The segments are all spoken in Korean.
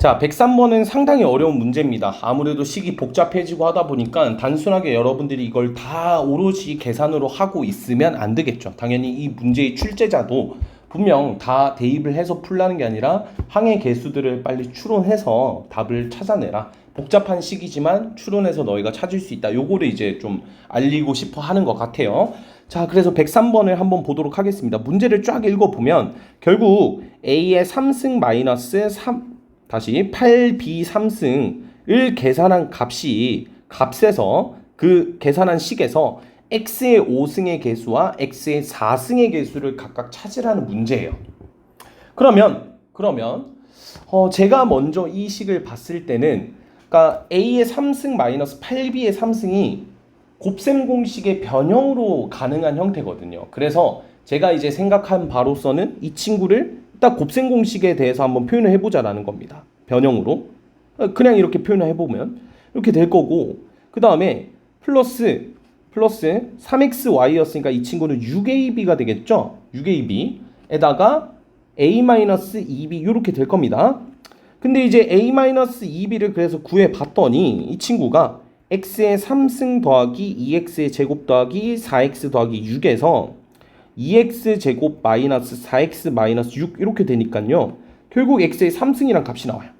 자, 103번은 상당히 어려운 문제입니다. 아무래도 식이 복잡해지고 하다 보니까 단순하게 여러분들이 이걸 다 오롯이 계산으로 하고 있으면 안 되겠죠. 당연히 이 문제의 출제자도 분명 다 대입을 해서 풀라는 게 아니라 항의 개수들을 빨리 추론해서 답을 찾아내라. 복잡한 식이지만 추론해서 너희가 찾을 수 있다. 요거를 이제 좀 알리고 싶어 하는 것 같아요. 자, 그래서 103번을 한번 보도록 하겠습니다. 문제를 쫙 읽어보면 결국 A의 3승 마이너스 3, 다시 8b 3승을 계산한 값이 값에서 그 계산한 식에서 x의 5승의 개수와 x의 4승의 개수를 각각 찾으라는 문제예요. 그러면 그러면 어 제가 먼저 이 식을 봤을 때는 그러니까 a의 3승 마이너스 8b의 3승이 곱셈 공식의 변형으로 가능한 형태거든요. 그래서 제가 이제 생각한 바로서는 이 친구를 딱 곱셈 공식에 대해서 한번 표현을 해보자라는 겁니다. 변형으로 그냥 이렇게 표현을 해보면 이렇게 될 거고 그 다음에 플러스 플러스 3xy였으니까 이 친구는 6ab가 되겠죠. 6ab에다가 a-2b 이렇게 될 겁니다. 근데 이제 a-2b를 그래서 구해 봤더니 이 친구가 x의 3승 더하기 2x의 제곱 더하기 4x 더하기 6에서 2x 제곱 마이너스 4x 마이너스 6 이렇게 되니까요. 결국 x의 3승이란 값이 나와요.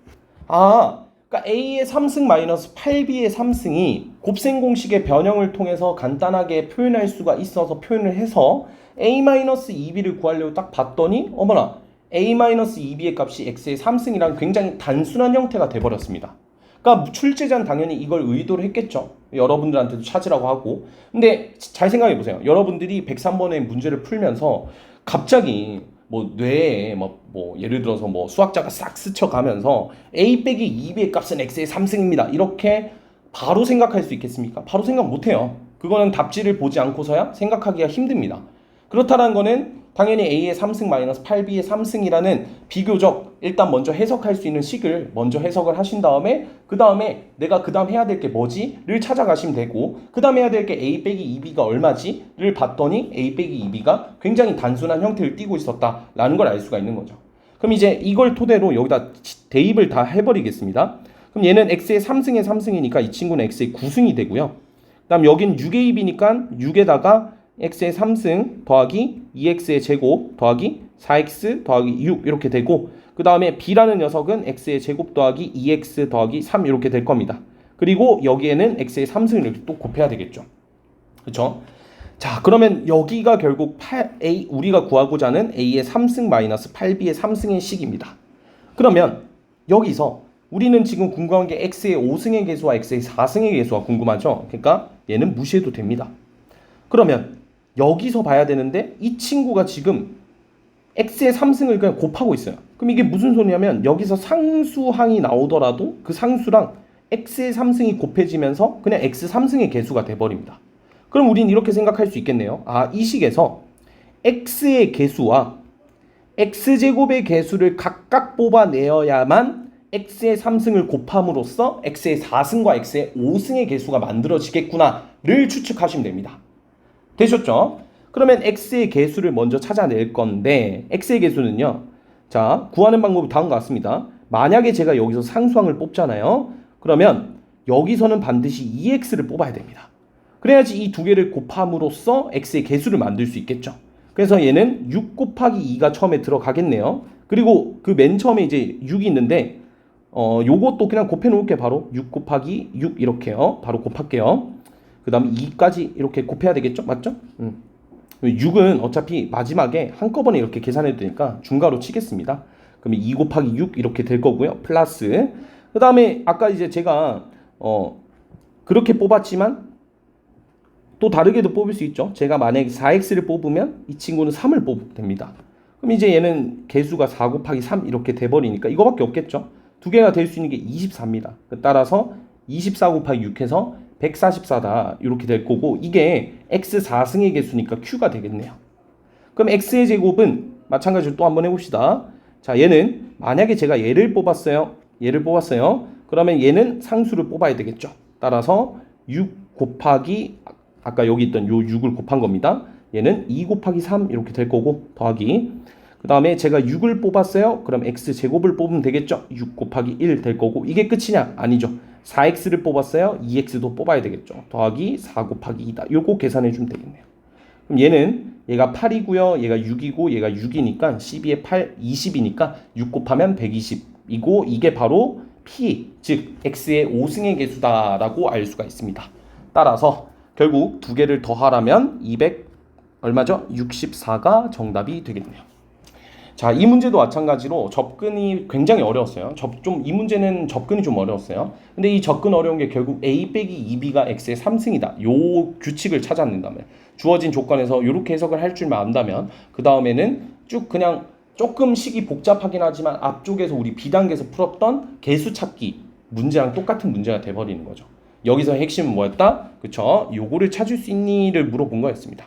아, 그러니까 a의 3승 마이너스 8b의 3승이 곱셈 공식의 변형을 통해서 간단하게 표현할 수가 있어서 표현을 해서 a 마이너스 2b를 구하려고 딱 봤더니 어머나 a 마이너스 2b의 값이 x의 3승이란 굉장히 단순한 형태가 돼버렸습니다. 그러니까 출제자는 당연히 이걸 의도를 했겠죠. 여러분들한테도 찾으라고 하고. 근데 잘 생각해 보세요. 여러분들이 103번의 문제를 풀면서 갑자기 뭐 뇌에 뭐, 뭐 예를 들어서 뭐 수학자가 싹 스쳐가면서 a 빼기 2b의 값은 x의 3승입니다. 이렇게 바로 생각할 수 있겠습니까? 바로 생각 못 해요. 그거는 답지를 보지 않고서야 생각하기가 힘듭니다. 그렇다는 거는 당연히 a의 3승 마이너스 8b의 3승이라는 비교적 일단 먼저 해석할 수 있는 식을 먼저 해석을 하신 다음에 그 다음에 내가 그 다음 해야 될 게 뭐지?를 찾아가시면 되고 그 다음 해야 될 게 a 빼기 2b가 얼마지?를 봤더니 a 빼기 2b가 굉장히 단순한 형태를 띠고 있었다라는 걸 알 수가 있는 거죠. 그럼 이제 이걸 토대로 여기다 대입을 다 해버리겠습니다. 그럼 얘는 x의 3승의 3승이니까 이 친구는 x의 9승이 되고요. 그 다음 여긴 6의 2이니까 6에다가 x의 3승 더하기 2x의 제곱 더하기 4x 더하기 6 이렇게 되고 그 다음에 b라는 녀석은 x의 제곱 더하기 2x 더하기 3 이렇게 될 겁니다. 그리고 여기에는 x의 3승을 이렇게 또 곱해야 되겠죠. 그렇죠? 자 그러면 여기가 결국 8a 우리가 구하고자 하는 a의 3승 마이너스 8b의 3승의 식입니다. 그러면 여기서 우리는 지금 궁금한 게 x의 5승의 개수와 x의 4승의 개수가 궁금하죠. 그러니까 얘는 무시해도 됩니다. 그러면 여기서 봐야 되는데 이 친구가 지금 x의 3승을 그냥 곱하고 있어요. 그럼 이게 무슨 소리냐면 여기서 상수항이 나오더라도 그 상수랑 x의 3승이 곱해지면서 그냥 x 3승의 개수가 돼버립니다. 그럼 우린 이렇게 생각할 수 있겠네요. 아, 이 식에서 x의 개수와 x제곱의 개수를 각각 뽑아내어야만 x의 3승을 곱함으로써 x의 4승과 x의 5승의 개수가 만들어지겠구나를 추측하시면 됩니다. 되셨죠? 그러면 x의 개수를 먼저 찾아낼 건데 x의 개수는요. 자, 구하는 방법이 다음과 같습니다. 만약에 제가 여기서 상수항을 뽑잖아요. 그러면 여기서는 반드시 2x를 뽑아야 됩니다. 그래야지 이 두 개를 곱함으로써 x의 개수를 만들 수 있겠죠. 그래서 얘는 6 곱하기 2가 처음에 들어가겠네요. 그리고 그 맨 처음에 이제 6이 있는데 어 요것도 그냥 곱해 놓을게 바로 6 곱하기 6 이렇게요. 바로 곱할게요. 그 다음에 2까지 이렇게 곱해야 되겠죠? 맞죠? 음. 6은 어차피 마지막에 한꺼번에 이렇게 계산해도 되니까 중괄호 치겠습니다. 그러면 2 곱하기 6 이렇게 될 거고요. 플러스 그 다음에 아까 이제 제가 어 그렇게 뽑았지만 또 다르게도 뽑을 수 있죠. 제가 만약에 4x를 뽑으면 이 친구는 3을 뽑으면 됩니다. 그럼 이제 얘는 개수가 4 곱하기 3 이렇게 돼버리니까 이거밖에 없겠죠. 두 개가 될 수 있는 게 24입니다. 따라서 24 곱하기 6 해서 144다 이렇게 될 거고 이게 x 4승의 개수니까 q가 되겠네요. 그럼 x의 제곱은 마찬가지로 또 한번 해봅시다. 자 얘는 만약에 제가 얘를 뽑았어요. 얘를 뽑았어요. 그러면 얘는 상수를 뽑아야 되겠죠. 따라서 6 곱하기 아까 여기 있던 요 6을 곱한 겁니다. 얘는 2 곱하기 3 이렇게 될 거고 더하기 그 다음에 제가 6을 뽑았어요. 그럼 x 제곱을 뽑으면 되겠죠. 6 곱하기 1 될 거고 이게 끝이냐? 아니죠. 4x를 뽑았어요. 2x도 뽑아야 되겠죠. 더하기 4 곱하기 2다. 요거 계산해 주면 되겠네요. 그럼 얘는 얘가 8이고요. 얘가 6이고 얘가 6이니까 12에 8 20이니까 6 곱하면 120이고 이게 바로 p 즉 x의 5승의 개수다라고 알 수가 있습니다. 따라서 결국 두 개를 더하라면 200 얼마죠? 64가 정답이 되겠네요. 자, 이 문제도 마찬가지로 접근이 굉장히 어려웠어요. 접, 좀, 이 문제는 접근이 좀 어려웠어요. 근데 이 접근 어려운 게 결국 A 빼기 2B가 X의 3승이다. 요 규칙을 찾아낸다면. 주어진 조건에서 이렇게 해석을 할 줄만 안다면, 그 다음에는 쭉 그냥 조금 식이 복잡하긴 하지만 앞쪽에서 우리 B단계에서 풀었던 개수 찾기 문제랑 똑같은 문제가 돼버리는 거죠. 여기서 핵심은 뭐였다? 그쵸? 요거를 찾을 수 있니를 물어본 거였습니다.